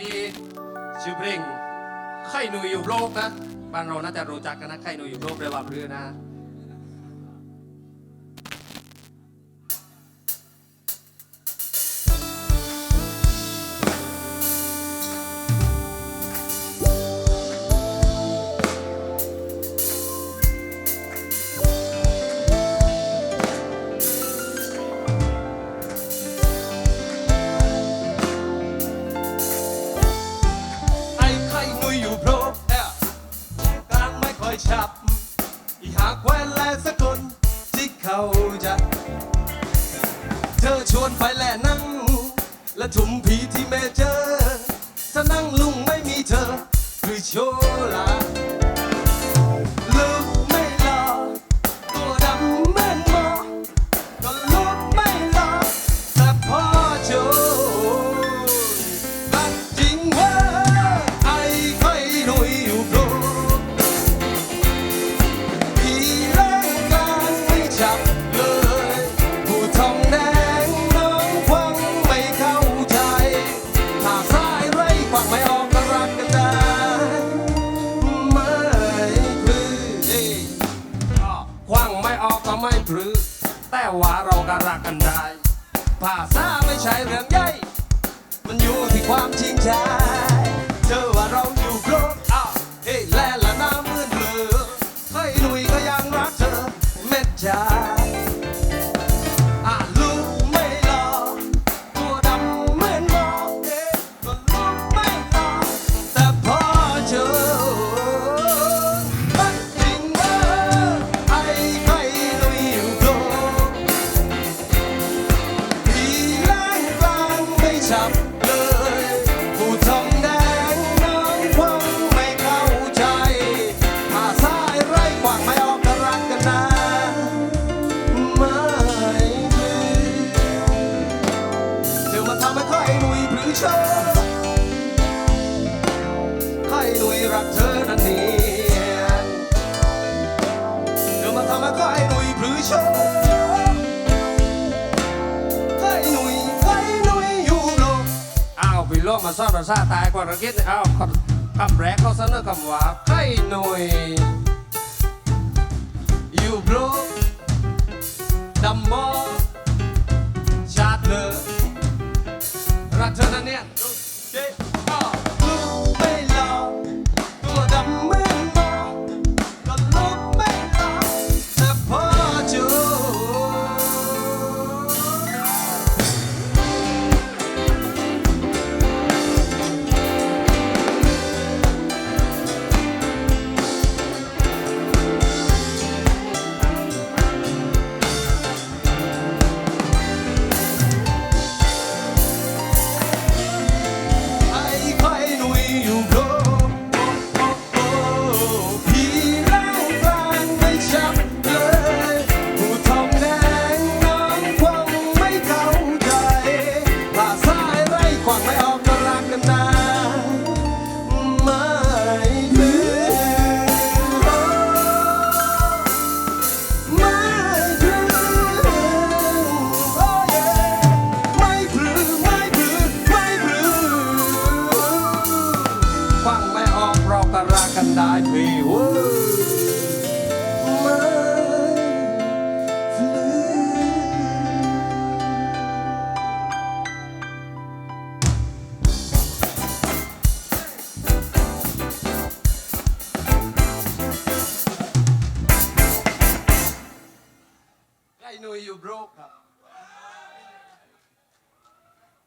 มีชื่อเพลงไข่หนูอยู่โลกนะบ้านเราน่าจะรู้จักกันนะไข่หนูอยู่โลกเรียกว่าเรือนะ เขาจะเธอชวนไปแหล่นั่ง และถุมผีที่เมเจอร์ถ้านั่งลุงไม่มีเธอคือโชลา หรือ แต่ว่าเราก็รักกันได้ภาษาไม่ใช่เรื่องใหญ่มันอยู่ที่ความจริงใจเธอว่าเราอยู่ครบอะเฮ้แลละน้ำมืดเบลอเฮ้ยหนุ่ยก็ยังรักเธอเม็ดจ้ ทองแดงน้องคงไม่เข้าใจถ้าสายไร้กว่างไม่ออกก็รักกันนะไม่ลืมเธอมาทำให้ค่อยหนุ่ยพรือเชอค่อยหนุ่ยรักเธอนั่นเนี่ยเธอมาทำให้ค่อยหนุ่ยพรือเชอ มาซ่อนภาซาตายกว่าเราคิดอ้าคำแรกเขาเสนอคำว่าไข่หนุยอยู่โลกดำมอชาติเลอรักเธอนะเนี่ย ไข่หนุ